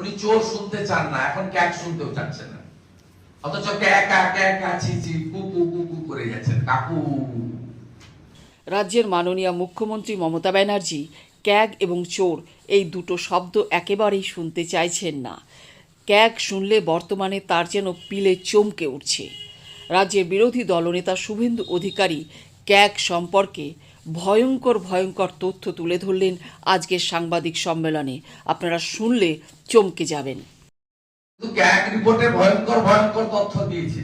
উনি চোর শুনতে চান না, এখন ক্যাক শুনতেও চাচ্ছেন না। অথচ ক্যা ক্যা ক্যা ক্যা ছি ছি, কু কু কু কু করে যাচ্ছেন। কাকু। রাজ্যের মাননীয় মুখ্যমন্ত্রী মমতা ব্যানার্জি ক্যাগ এবং চোর এই দুটো শব্দ একেবারেই শুনতে চাইছেন না। ক্যাগ শুনলে বর্তমানে তার যেন পিলে চমকে উঠছে। রাজ্যের বিরোধী দলনেতা শুভেন্দু অধিকারী ক্যাগ সম্পর্কে ভয়ঙ্কর ভয়ঙ্কর তথ্য তুলে ধরলেন আজকের সাংবাদিক সম্মেলনে। আপনারা শুনলে চমকে যাবেন। কিন্তু রিপোর্টে ভয়ঙ্কর ভয়ঙ্কর তথ্য দিয়েছে।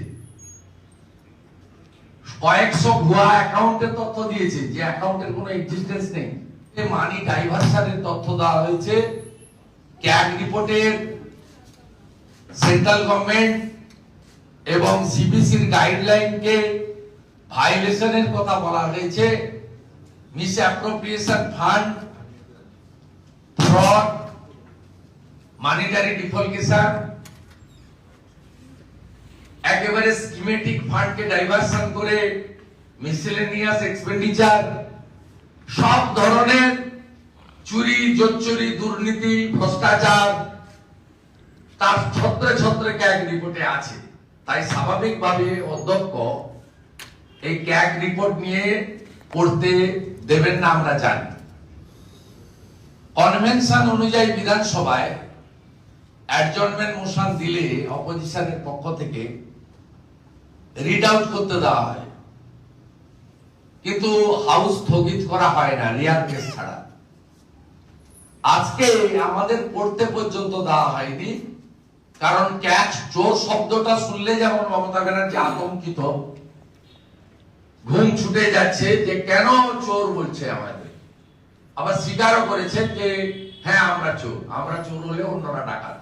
কয়েকশো ভুয়া অ্যাকাউন্টের তথ্য দিয়েছে, যে অ্যাকাউন্টের কোনো এক্সিস্টেন্স নেই। মানি ডাইভারশনের তথ্য দেওয়া হয়েছে। ক্যাক রিপোর্টের সেন্ট্রাল গভর্নমেন্ট এবং সিবিসির গাইডলাইনকে ভাইলেশনের কথা বলা হয়েছে। Appropriation fund fraud monetary defalcation একেবারে স্কিমেটিক ফান্ডকে ডাইভারশন করে মিসেলেনিয়াস এক্সপেন্ডিচার সব ধরনের চুরি, জোচ্চুরি, দুর্নীতি, ভ্রষ্টাচার, তার ছত্রে ছত্রে ক্যাগ রিপোর্টে আছে। তাই স্বাভাবিকভাবে অধ্যক্ষ এই ক্যাগ রিপোর্ট নিয়ে পড়তে দেবেন না আমরা জানি। কনভেনশন অনুযায়ী বিধানসভায় অ্যাডজর্নমেন্ট মোশন দিলে অপোজিশনের পক্ষ থেকে রিড আউট করতে দেওয়া হয়। কিন্তু হাউস স্থগিত করা হয় না রিয়ার কেস ছাড়া। আজকে আমাদের পড়তে পর্যন্ত দেওয়া হয়নি, কারণ ক্যাচ চোর শব্দটা শুনলে যেমন মমতা ব্যানার্জি আতঙ্কিত ঘুম ছুটে যাচ্ছে যে কেন চোর বলছে আমাদের? আবার স্বীকারও করেছেন যে হ্যাঁ আমরা চোর। আমরা চোর হলে অন্যরা ডাকাত।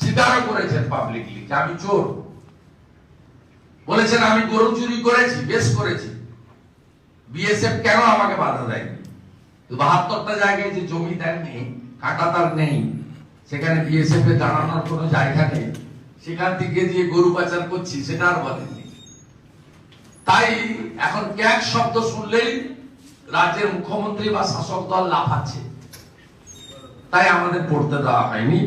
স্বীকারও করেছেন পাবলিকলি যে আমি চোর। বলেছেন, আমি গরু চুরি করেছি, বেশ করেছি। বিএসএফ কেন আমাকে বাধা দেয়নি? বাহাত্তরটা জায়গায় যে জমি দেননি কাটা তার নেই, সেখানে বিএসএফ এ দাঁড়ানোর কোনো জায়গা নেই, সেখান থেকে যে গরু পাচার করছি, সেটা আর বলেননি তাই এখন ক্যাক শব্দ শুনলেই রাজ্যের মুখ্যমন্ত্রী বা শাসক দল লাফাচ্ছে। তাই আমাদের পড়তে দেওয়া হয়নি।